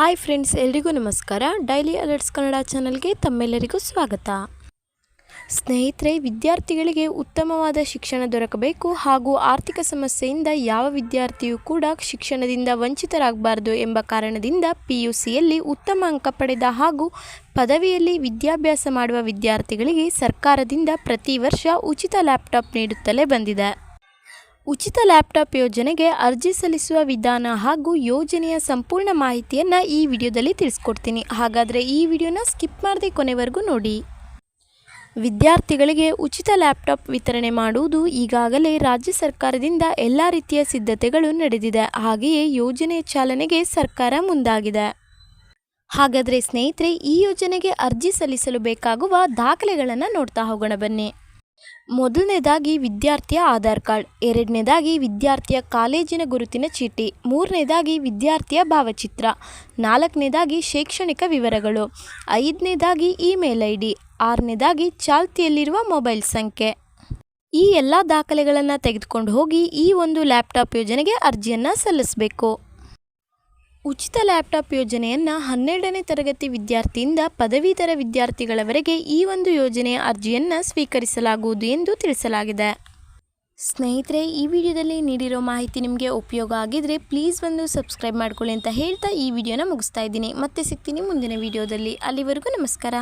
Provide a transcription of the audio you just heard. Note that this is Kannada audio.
ಹಾಯ್ ಫ್ರೆಂಡ್ಸ್, ಎಲ್ರಿಗೂ ನಮಸ್ಕಾರ. ಡೈಲಿ ಅಲರ್ಟ್ಸ್ ಕನ್ನಡ ಚಾನಲ್ಗೆ ತಮ್ಮೆಲ್ಲರಿಗೂ ಸ್ವಾಗತ. ಸ್ನೇಹಿತರೆ, ವಿದ್ಯಾರ್ಥಿಗಳಿಗೆ ಉತ್ತಮವಾದ ಶಿಕ್ಷಣ ದೊರಕಬೇಕು ಹಾಗೂ ಆರ್ಥಿಕ ಸಮಸ್ಯೆಯಿಂದ ಯಾವ ವಿದ್ಯಾರ್ಥಿಯೂ ಕೂಡ ಶಿಕ್ಷಣದಿಂದ ವಂಚಿತರಾಗಬಾರದು ಎಂಬ ಕಾರಣದಿಂದ ಪಿ ಯು ಸಿಯಲ್ಲಿ ಉತ್ತಮ ಅಂಕ ಪಡೆದ ಹಾಗೂ ಪದವಿಯಲ್ಲಿ ವಿದ್ಯಾಭ್ಯಾಸ ಮಾಡುವ ವಿದ್ಯಾರ್ಥಿಗಳಿಗೆ ಸರ್ಕಾರದಿಂದ ಪ್ರತಿ ವರ್ಷ ಉಚಿತ ಲ್ಯಾಪ್ಟಾಪ್ ನೀಡುತ್ತಲೇ ಬಂದಿದೆ. ಉಚಿತ ಲ್ಯಾಪ್ಟಾಪ್ ಯೋಜನೆಗೆ ಅರ್ಜಿ ಸಲ್ಲಿಸುವ ವಿಧಾನ ಹಾಗೂ ಯೋಜನೆಯ ಸಂಪೂರ್ಣ ಮಾಹಿತಿಯನ್ನು ಈ ವಿಡಿಯೋದಲ್ಲಿ ತಿಳಿಸ್ಕೊಡ್ತೀನಿ. ಹಾಗಾದರೆ ಈ ವಿಡಿಯೋನ ಸ್ಕಿಪ್ ಮಾಡದೆ ಕೊನೆವರೆಗೂ ನೋಡಿ. ವಿದ್ಯಾರ್ಥಿಗಳಿಗೆ ಉಚಿತ ಲ್ಯಾಪ್ಟಾಪ್ ವಿತರಣೆ ಮಾಡುವುದು ಈಗಾಗಲೇ ರಾಜ್ಯ ಸರ್ಕಾರದಿಂದ ಎಲ್ಲ ರೀತಿಯ ಸಿದ್ಧತೆಗಳು ನಡೆದಿದೆ. ಹಾಗೆಯೇ ಯೋಜನೆ ಚಾಲನೆಗೆ ಸರ್ಕಾರ ಮುಂದಾಗಿದೆ. ಹಾಗಾದರೆ ಸ್ನೇಹಿತರೆ, ಈ ಯೋಜನೆಗೆ ಅರ್ಜಿ ಸಲ್ಲಿಸಲು ಬೇಕಾಗುವ ದಾಖಲೆಗಳನ್ನು ನೋಡ್ತಾ ಹೋಗೋಣ ಬನ್ನಿ. ಮೊದಲನೇದಾಗಿ ವಿದ್ಯಾರ್ಥಿಯ ಆಧಾರ್ ಕಾರ್ಡ್, ಎರಡನೇದಾಗಿ ವಿದ್ಯಾರ್ಥಿಯ ಕಾಲೇಜಿನ ಗುರುತಿನ ಚೀಟಿ, ಮೂರನೇದಾಗಿ ವಿದ್ಯಾರ್ಥಿಯ ಭಾವಚಿತ್ರ, ನಾಲ್ಕನೇದಾಗಿ ಶೈಕ್ಷಣಿಕ ವಿವರಗಳು, ಐದನೇದಾಗಿ ಇಮೇಲ್ ಐ ಡಿ ಆರನೇದಾಗಿ ಚಾಲ್ತಿಯಲ್ಲಿರುವ ಮೊಬೈಲ್ ಸಂಖ್ಯೆ. ಈ ಎಲ್ಲ ದಾಖಲೆಗಳನ್ನು ತೆಗೆದುಕೊಂಡು ಹೋಗಿ ಈ ಒಂದು ಲ್ಯಾಪ್ಟಾಪ್ ಯೋಜನೆಗೆ ಅರ್ಜಿಯನ್ನು ಸಲ್ಲಿಸಬೇಕು. ಉಚಿತ ಲ್ಯಾಪ್ಟಾಪ್ ಯೋಜನೆಯನ್ನು ಹನ್ನೆರಡನೇ ತರಗತಿ ವಿದ್ಯಾರ್ಥಿಯಿಂದ ಪದವೀಧರ ವಿದ್ಯಾರ್ಥಿಗಳವರೆಗೆ ಈ ಒಂದು ಯೋಜನೆಯ ಅರ್ಜಿಯನ್ನು ಸ್ವೀಕರಿಸಲಾಗುವುದು ಎಂದು ತಿಳಿಸಲಾಗಿದೆ. ಸ್ನೇಹಿತರೆ, ಈ ವಿಡಿಯೋದಲ್ಲಿ ನೀಡಿರೋ ಮಾಹಿತಿ ನಿಮಗೆ ಉಪಯೋಗ ಆಗಿದ್ರೆ ಪ್ಲೀಸ್ ಒಂದು ಸಬ್ಸ್ಕ್ರೈಬ್ ಮಾಡ್ಕೊಳ್ಳಿ ಅಂತ ಹೇಳ್ತಾ ಈ ವಿಡಿಯೋನ ಮುಗಿಸ್ತಾ ಇದ್ದೀನಿ. ಮತ್ತೆ ಸಿಗ್ತೀನಿ ಮುಂದಿನ ವಿಡಿಯೋದಲ್ಲಿ. ಅಲ್ಲಿವರೆಗೂ ನಮಸ್ಕಾರ.